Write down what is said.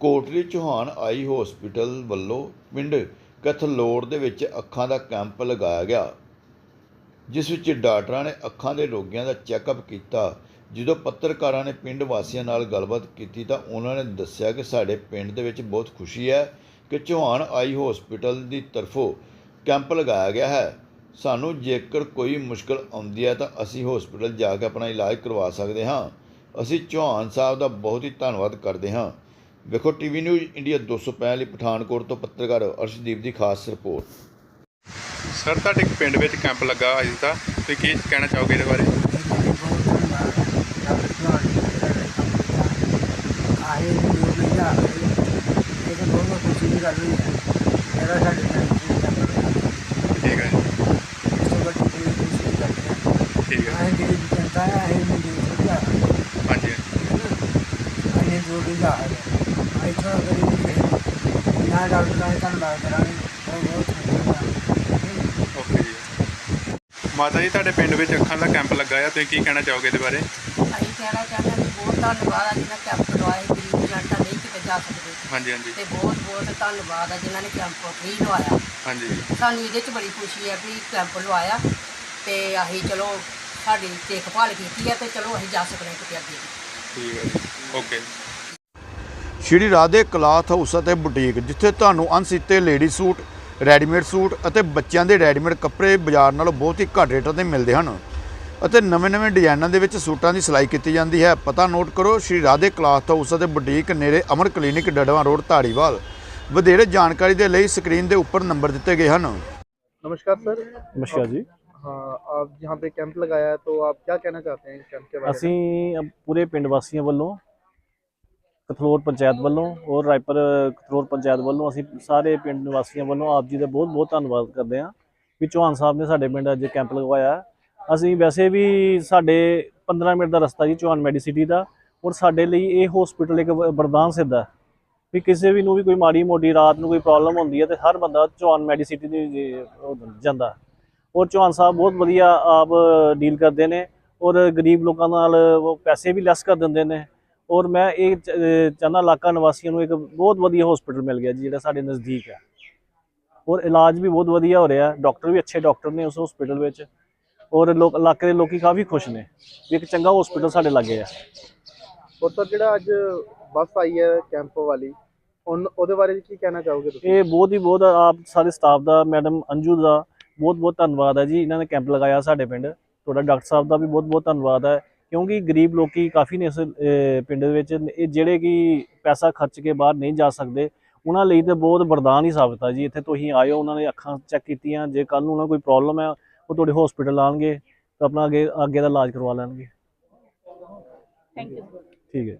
ਕੋਟਲੀ ਚੌਹਾਨ ਆਈ hospital ਵੱਲੋਂ ਪਿੰਡ ਕਥਲੋੜ ਦੇ ਵਿੱਚ ਅੱਖਾਂ ਦਾ ਕੈਂਪ ਲਗਾਇਆ ਗਿਆ, ਜਿਸ ਵਿੱਚ ਡਾਕਟਰਾਂ ਨੇ ਅੱਖਾਂ ਦੇ ਰੋਗੀਆਂ ਦਾ ਚੈੱਕਅਪ ਕੀਤਾ। ਜਦੋਂ ਪੱਤਰਕਾਰਾਂ ਨੇ ਪਿੰਡ ਵਾਸੀਆਂ ਨਾਲ ਗੱਲਬਾਤ ਕੀਤੀ ਤਾਂ ਉਹਨਾਂ ਨੇ ਦੱਸਿਆ ਕਿ ਸਾਡੇ ਪਿੰਡ ਦੇ ਵਿੱਚ ਬਹੁਤ ਖੁਸ਼ੀ ਹੈ ਕਿ ਚੌਹਾਨ ਆਈ ਹਸਪੀਟਲ ਦੀ ਤਰਫੋਂ ਕੈਂਪ ਲਗਾਇਆ ਗਿਆ ਹੈ। ਸਾਨੂੰ ਜੇਕਰ ਕੋਈ ਮੁਸ਼ਕਲ ਆਉਂਦੀ ਹੈ ਤਾਂ ਅਸੀਂ ਹਸਪੀਟਲ ਜਾ ਕੇ ਆਪਣਾ ਇਲਾਜ ਕਰਵਾ ਸਕਦੇ ਹਾਂ। ਅਸੀਂ ਚੌਹਾਨ ਸਾਹਿਬ ਦਾ ਬਹੁਤ ਹੀ ਧੰਨਵਾਦ ਕਰਦੇ ਹਾਂ। ਵੇਖੋ, ਟੀਵੀ ਨਿਊਜ਼ ਇੰਡੀਆ 265 ਲਈ ਪਠਾਨਕੋਟ ਤੋਂ ਪੱਤਰਕਾਰ ਅਰਸ਼ਦੀਪ ਦੀ ਖਾਸ ਰਿਪੋਰਟ। ਸਰ ਤੁਹਾਡੇ ਪਿੰਡ ਵਿੱਚ ਕੈਂਪ ਲੱਗਾ ਅੱਜ ਦਾ ਤੁਸੀਂ ਕੀ ਕਹਿਣਾ ਚਾਹੋਗੇ ਇਹਦੇ ਬਾਰੇ? ਆਏ ਜੋ ਵੀ ਇਹ ਤਾਂ ਬਹੁਤ ਖੁਸ਼ੀ ਦੀ ਗੱਲ ਹੋਈ ਹੈ ਮੇਰਾ ਸਾਡੇ ਪਿੰਡ ਠੀਕ ਹੈ ਇਸ ਤੋਂ ਵੱਡੀ ਕੋਈ ਖੁਸ਼ੀ ਦੀ ਗੱਲ ਨਹੀਂ ਠੀਕ ਹੈ। ਆਏ ਦੀ ਜਨਤਾ ਹੈ ਆਏ ਦੀ ਹਾਂਜੀ। ਆਏ ਜੋ ਵੀ ਜਾ ਆਏ ਤੋਂ ਅਗਰ ਇਹ ਨਾ ਡਾਕਟਰ ਨੇ ਧੰਨਵਾਦ ਕਰਾਂਗੇ ਉਹ ਬਹੁਤ ਧੰਨਵਾਦ ਓਕੇ ਜੀ। ਮਾਤਾ ਜੀ ਤੁਹਾਡੇ ਪਿੰਡ ਵਿੱਚ ਅੱਖਾਂ ਦਾ ਕੈਂਪ ਲੱਗਾ ਆ। ਤੁਸੀਂ ਕੀ ਕਹਿਣਾ ਚਾਹੋਗੇ ਇਹਦੇ ਬਾਰੇ? ਅਸੀਂ ਕਹਿਣਾ ਚਾਹੁੰਦੇ ਹਾਂ ਕਿ ਬਹੁਤ ਧੰਨਵਾਦ ਆ ਜਿਨ੍ਹਾਂ ਕੈਂਪ ਲਵਾਏ ਗਰੀਬ ਜਨਤਾ ਨਹੀਂ ਕਿਤੇ ਜਾ ਸਕਦੇ। ਹਾਂਜੀ ਹਾਂਜੀ। ਤੇ ਬਹੁਤ ਬਹੁਤ ਧੰਨਵਾਦ ਆ ਜਿਨ੍ਹਾਂ ਨੇ ਕੈਂਪ ਫ੍ਰੀ ਲਵਾਇਆ। ਹਾਂਜੀ। ਸਾਨੂੰ ਇਹਦੇ 'ਚ ਬੜੀ ਖੁਸ਼ੀ ਹੈ ਵੀ ਕੈਂਪ ਲਵਾਇਆ ਤੇ ਅਸੀਂ ਚਲੋ ਸਾਡੀ ਦੇਖਭਾਲ ਕੀਤੀ ਹੈ ਤੇ ਚਲੋ ਅਸੀਂ ਜਾ ਸਕਦੇ ਹਾਂ ਕਿਤੇ ਅੱਗੇ। ਠੀਕ ਹੈ ਜੀ। Okay. ਸ਼੍ਰੀ ਰਾਧੇ ਕਲਾਥ ਹਾਊਸ ਅਤੇ ਬੁਟੀਕ ਜਿੱਥੇ ਤੁਹਾਨੂੰ ਅਣਸੀਤੇ ਲੇਡੀ ਸੂਟ ਰੈਡੀਮੇਡ ਸੂਟ ਅਤੇ ਬੱਚਿਆਂ ਦੇ ਰੈਡੀਮੇਡ ਕੱਪੜੇ ਬਾਜ਼ਾਰ ਨਾਲੋਂ ਬਹੁਤ ਹੀ ਘੱਟ ਰੇਟਾਂ ਤੇ ਮਿਲਦੇ ਹਨ ਅਤੇ ਨਵੇਂ-ਨਵੇਂ ਡਿਜ਼ਾਈਨਾਂ ਦੇ ਵਿੱਚ ਸੂਟਾਂ ਦੀ ਸਿਲਾਈ ਕੀਤੀ ਜਾਂਦੀ ਹੈ ਪਤਾ ਨੋਟ ਕਰੋ ਸ਼੍ਰੀ ਰਾਧੇ ਕਲਾਥ ਹਾਊਸ ਅਤੇ ਬੁਟੀਕ ਨੇੜੇ ਅਮਰ ਕਲੀਨਿਕ ਡੜਵਾ ਰੋਡ ਧਾਰੀਵਾਲ ਵਧੇਰੇ ਜਾਣਕਾਰੀ ਦੇ ਲਈ ਸਕਰੀਨ ਦੇ ਉੱਪਰ ਨੰਬਰ ਦਿੱਤੇ ਗਏ ਹਨ नमस्कार सर नमस्कार जी हाँ आप यहाँ पे कैंप लगाया है तो आप क्या कहना चाहते हैं इस कैंप के बारे में ਅਸੀਂ ਅ, ਪੂਰੇ ਪਿੰਡ ਵਾਸੀਆਂ ਵੱਲੋਂ ਕਥਲੋਰ ਪੰਚਾਇਤ ਵੱਲੋਂ ਔਰ ਰਾਏਪੁਰ ਕਥਲੋਰ ਪੰਚਾਇਤ ਵੱਲੋਂ ਅਸੀਂ ਸਾਰੇ ਪਿੰਡ ਨਿਵਾਸੀਆਂ ਵੱਲੋਂ ਆਪ ਜੀ ਦਾ ਬਹੁਤ ਬਹੁਤ ਧੰਨਵਾਦ ਕਰਦੇ ਹਾਂ ਵੀ ਚੌਹਾਨ ਸਾਹਿਬ ਨੇ ਸਾਡੇ ਪਿੰਡ ਅੱਜ ਕੈਂਪ ਲਗਵਾਇਆ ਅਸੀਂ ਵੈਸੇ ਵੀ ਸਾਡੇ 15 ਮਿੰਟ ਦਾ ਰਸਤਾ ਜੀ ਚੌਹਾਨ ਮੈਡੀਸਿਟੀ ਦਾ ਔਰ ਸਾਡੇ ਲਈ ਇਹ ਹਸਪੀਟਲ ਇੱਕ ਵਰਦਾਨ ਸਿੱਧਾ ਵੀ ਕਿਸੇ ਵੀ ਨੂੰ ਵੀ ਕੋਈ ਮਾੜੀ ਮੋਟੀ ਰਾਤ ਨੂੰ ਕੋਈ ਪ੍ਰੋਬਲਮ ਹੁੰਦੀ ਹੈ ਤੇ ਹਰ ਬੰਦਾ ਚੌਹਾਨ ਮੈਡੀਸਿਟੀ ਦੀ ਜੀ, ਉਹ ਜਾਂਦਾ ਔਰ ਚੌਹਾਨ ਸਾਹਿਬ ਬਹੁਤ ਵਧੀਆ ਆਪ ਡੀਲ ਕਰਦੇ ਨੇ ਔਰ ਗਰੀਬ ਲੋਕਾਂ ਨਾਲ ਉਹ ਪੈਸੇ ਵੀ ਲੈਸ ਕਰ ਦਿੰਦੇ ਨੇ ਔਰ ਮੈਂ ਇਹ ਚਾਹਨਾ ਇਲਾਕਾ ਨਿਵਾਸੀਆਂ ਨੂੰ ਇੱਕ ਬਹੁਤ ਵਧੀਆ ਹਸਪੀਟਲ ਮਿਲ ਗਿਆ ਜੀ ਜਿਹੜਾ ਸਾਡੇ ਨਜ਼ਦੀਕ ਹੈ। ਔਰ ਇਲਾਜ ਵੀ ਬਹੁਤ ਵਧੀਆ ਹੋ ਰਿਹਾ ਡਾਕਟਰ ਵੀ ਅੱਛੇ ਡਾਕਟਰ ਨੇ ਉਸ ਹਸਪੀਟਲ ਵਿੱਚ। ਔਰ ਲੋਕ ਇਲਾਕੇ ਦੇ ਲੋਕੀ ਕਾਫੀ ਖੁਸ਼ ਨੇ ਵੀ ਇੱਕ ਚੰਗਾ ਹਸਪੀਟਲ ਸਾਡੇ ਲੱਗੇ ਆ ਔਰ ਸਰ ਜਿਹੜਾ ਅੱਜ ਬੱਸ ਆਈ ਹੈ ਕੈਂਪ ਵਾਲੀ ਉਹਦੇ ਬਾਰੇ ਕੀ ਕਹਿਣਾ ਚਾਹੋਗੇ ਤੁਸੀਂ? ਇਹ ਬਹੁਤ ਹੀ ਬਹੁਤ ਆਪ ਸਾਰੇ ਸਟਾਫ ਦਾ ਮੈਡਮ ਅੰਜੂ ਦਾ ਬਹੁਤ ਬਹੁਤ ਧੰਨਵਾਦ ਹੈ ਜੀ ਇਹਨਾਂ ਨੇ ਕੈਂਪ ਲਗਾਇਆ ਸਾਡੇ ਪਿੰਡ। ਤੁਹਾਡਾ ਡਾਕਟਰ ਸਾਹਿਬ ਦਾ ਵੀ ਬਹੁਤ ਬਹੁਤ ਧੰਨਵਾਦ ਹੈ। ਕਿਉਂਕਿ ਗਰੀਬ ਲੋਕੀ ਕਾਫੀ ਨੇ ਇਸ ਪਿੰਡ ਦੇ ਵਿੱਚ। ਇਹ ਜਿਹੜੇ ਕਿ ਪੈਸਾ ਖਰਚ ਕੇ ਬਾਹਰ ਨਹੀਂ ਜਾ ਸਕਦੇ ਉਹਨਾਂ ਲਈ ਤੇ ਬਹੁਤ ਵਰਦਾਨ ਹੀ ਸਾਬਤ ਆ ਜੀ। ਇੱਥੇ ਤੁਸੀਂ ਆਇਓ ਉਹਨਾਂ ਨੇ ਅੱਖਾਂ ਚੈੱਕ ਕੀਤੀਆਂ। ਜੇ ਕੱਲ ਨੂੰ ਉਹਨਾਂ ਨੂੰ ਕੋਈ ਪ੍ਰੋਬਲਮ ਹੈ ਉਹ ਤੁਹਾਡੇ ਹਸਪੀਟਲ ਆਉਣਗੇ ਤਾਂ ਆਪਣਾ ਅੱਗੇ ਅੱਗੇ ਦਾ ਇਲਾਜ ਕਰਵਾ ਲੈਣਗੇ। ਥੈਂਕ ਯੂ ਠੀਕ ਹੈ।